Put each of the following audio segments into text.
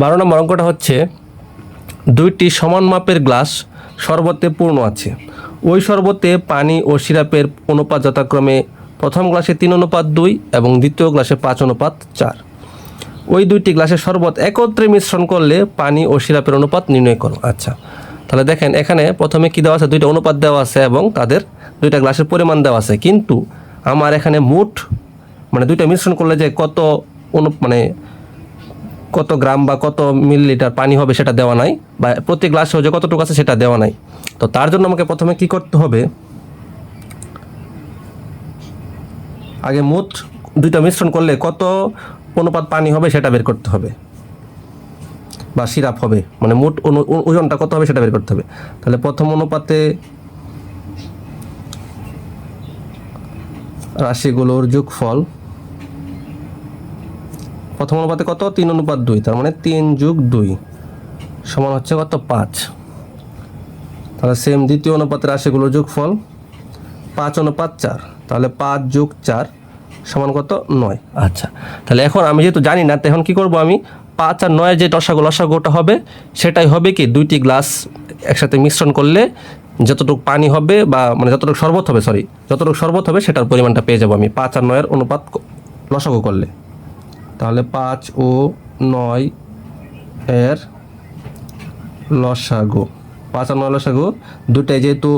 বারো নম্বর অঙ্কটা হচ্ছে, দুইটি সমান মাপের গ্লাস শরবতে পূর্ণ আছে। ওই শরবতে পানি ও সিরাপের অনুপাত যথাক্রমে প্রথম গ্লাসে তিন অনুপাত দুই এবং দ্বিতীয় গ্লাসে পাঁচ অনুপাত চার। ওই দুইটি গ্লাসের শরবত একত্রে মিশ্রণ করলে পানি ও সিরাপের অনুপাত নির্ণয় করো। আচ্ছা তাহলে দেখেন এখানে প্রথমে কী দেওয়া আছে? দুইটা অনুপাত দেওয়া আছে এবং তাদের দুইটা গ্লাসের পরিমাণ দেওয়া আছে। কিন্তু আমার এখানে মোট মানে দুইটা মিশ্রণ করলে যে কত অনু মানে কত গ্রাম বা কত মিলিলিটার পানি হবে সেটা দেওয়া নাই, বা প্রতি গ্লাসে যে কতটুকু আছে সেটা দেওয়া নাই। তো তার জন্য আমাকে প্রথমে কি করতে হবে, আগে মোট দুইটা মিশ্রণ করলে কত অনুপাত পানি হবে সেটা বের করতে হবে, বা সিরাপ হবে মানে মোট ওজনটা কত হবে সেটা বের করতে হবে। তাহলে প্রথম অনুপাতে রাশিগুলোর যোগফল প্রথম অনুপাতে কত? তিন অনুপাত দুই, তার মানে তিন যুগ দুই সমান হচ্ছে কত? পাঁচ। তাহলে সেম দ্বিতীয় অনুপাতে রাশিগুলোর যোগফল পাঁচ অনুপাত চার, তাহলে পাঁচ যোগ চার সমান কত? নয়। আচ্ছা তাহলে এখন আমি যেহেতু জানি না, তো এখন কী করব আমি? পাঁচ আর নয়ের যে লসাগু লসাগুটা হবে, সেটাই হবে কি? দুইটি গ্লাস একসাথে মিশ্রণ করলে যতটুকু পানি হবে বা মানে যতটুকু শরবত হবে সরি যতটুকু শরবত হবে, সেটার পরিমাণটা পেয়ে যাব আমি। পাঁচ আর নয়ের অনুপাত লসাগু করলে। তাহলে পাঁচ ও নয় এর লসাগু। পাঁচ আর নয় লসাগু, দুটাই যেহেতু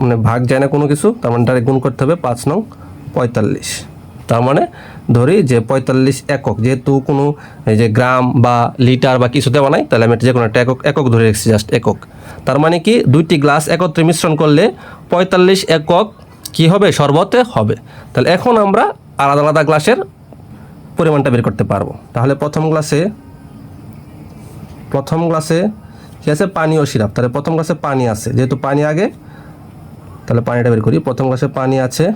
মানে ভাগ যায় না কোনো কিছু, তার মানে ডাইরেক্ট গুণ করতে হবে পাঁচ নং পঁয়তাল্লিশ। তার মানে ধরি যে পঁয়তাল্লিশ একক, যেহেতু কোনো এই যে গ্রাম বা লিটার বা কিছু দেওয়া নাই, তাহলে আমি যে কোনো একটা একক একক ধরে রেখেছি জাস্ট একক। তার মানে কি, দুইটি গ্লাস একত্রে মিশ্রণ করলে পঁয়তাল্লিশ একক কি হবে? শরবতে হবে। তাহলে এখন আমরা আলাদা আলাদা গ্লাসের পরিমাণটা বের করতে পারব। তাহলে প্রথম গ্লাসে প্রথম গ্লাসে কি আছে? পানি ও সিরাপ। তাহলে প্রথম গ্লাসে পানি আছে। যেহেতু পানি আগে, তাহলে পানিটা বের করি। প্রথম গ্লাসে পানি আছে।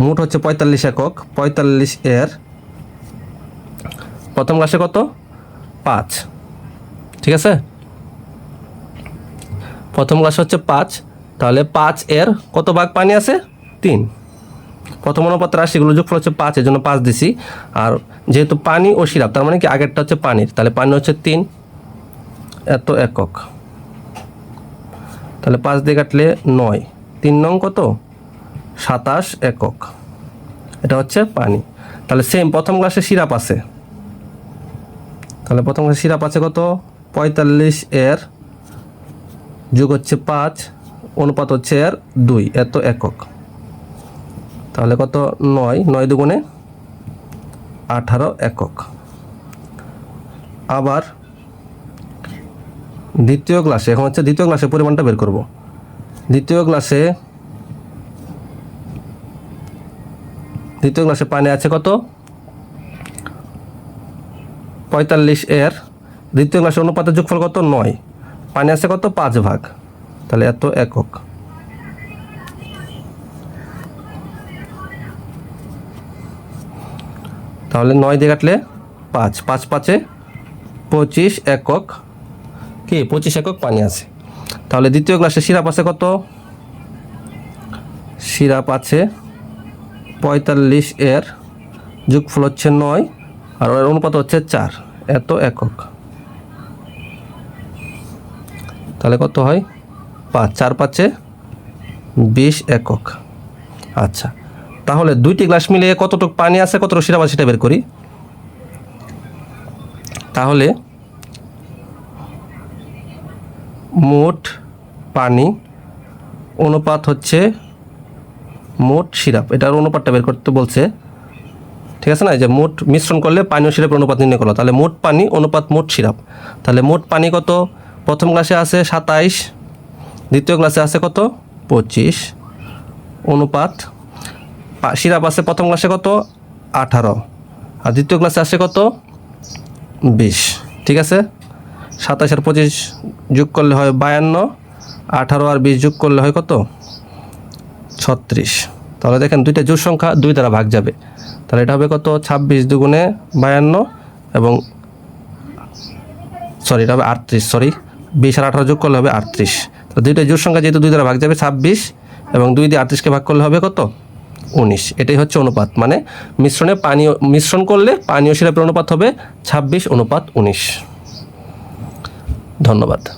মোট হচ্ছে পঁয়তাল্লিশ একক। পঁয়তাল্লিশ এর প্রথম গ্লাসে কত? পাঁচ। ঠিক আছে? প্রথম গ্লাসে হচ্ছে পাঁচ। তাহলে পাঁচ এর কত ভাগ পানি আছে? তিন। প্রথম অনুপাত রাশিগুলো যোগফল হচ্ছে পাঁচ এর জন্য পাঁচ দিছি। আর যেহেতু পানি ও সিরাপ তার মানে কি আগেরটা হচ্ছে পানির, তাহলে পানি হচ্ছে তিন, এত একক। তাহলে পাঁচ দিয়ে কাটলে নয়, তিন নং কত? সাতাশ একক। এটা হচ্ছে পানি। তাহলে সেম প্রথম গ্লাসে সিরাপ আছে। তাহলে প্রথম গ্লাসে সিরাপ আছে কত? পঁয়তাল্লিশ এর যোগ হচ্ছে পাঁচ, অনুপাত হচ্ছে এর দুই, এত একক। তাহলে কত? নয় নয় দুগুণে আঠারো একক। আবার দ্বিতীয় ক্লাসে এখন হচ্ছে দ্বিতীয় ক্লাসে পরিমাণটা বের করব। দ্বিতীয় ক্লাসে দ্বিতীয় ক্লাসে পানি আছে কত? পঁয়তাল্লিশ এর। দ্বিতীয় ক্লাসে অনুপাতের যোগফল কত? নয়। পানি আছে কত? পাঁচ ভাগ। তাহলে এত একক। তাহলে নয় দিয়ে কাটলে পাঁচ। পাঁচ পাঁচে পঁচিশ একক কি? পঁচিশ একক পানি আছে। তাহলে দ্বিতীয় গ্লাসে সিরাপ আছে কত? সিরাপ আছে পঁয়তাল্লিশ এর যোগফল হচ্ছে নয় আর ওর অনুপাত হচ্ছে চার। এত একক। তাহলে কত হয়? পাঁচ। চার পাঁচে বিশ একক। আচ্ছা। তাহলে দুইটি গ্লাস মিলিয়ে কতটুকু পানি আছে, কতটুকু সিরাপ আছে সেটা বের করি। তাহলে মোট পানি অনুপাত হচ্ছে মোট সিরাপ। এটার অনুপাতটা বের করতে বলছে, ঠিক আছে না? যে মোট মিশ্রণ করলে পানি ও সিরাপের অনুপাত নির্ণয় করল তাহলে মোট পানি, অনুপাত মোট সিরাপ। তাহলে মোট পানি কত? প্রথম গ্লাসে আছে সাতাইশ, দ্বিতীয় গ্লাসে আছে কত? পঁচিশ। অনুপাত সিরাপ আছে প্রথম ক্লাসে কত? আঠারো। আর দ্বিতীয় গ্লাসে আছে কত? বিশ। ঠিক আছে? সাতাশ আর পঁচিশ যোগ করলে হয় বায়ান্ন। আঠারো আর বিশ যোগ করলে হয় কত? ছত্রিশ। তাহলে দেখেন দুইটা জোর সংখ্যা দুই দ্বারা ভাগ যাবে। তাহলে এটা হবে কত? ছাব্বিশ দুগুণে বায়ান্ন এবং সরি, এটা হবে আটত্রিশ, সরি। বিশ আর আঠারো যোগ করলে হবে আটত্রিশ। তো দুইটা জোর সংখ্যা যেহেতু দুই দ্বারা ভাগ যাবে, ছাব্বিশ এবং দুই দিয়ে আটত্রিশকে ভাগ করলে হবে কত? উনিশ। এটাই হচ্ছে অনুপাত। মানে মিশ্রণে পানীয়, মিশ্রণ করলে পানীয় সিরাপের অনুপাত হবে ছাব্বিশ, অনুপাত উনিশ। ধন্যবাদ।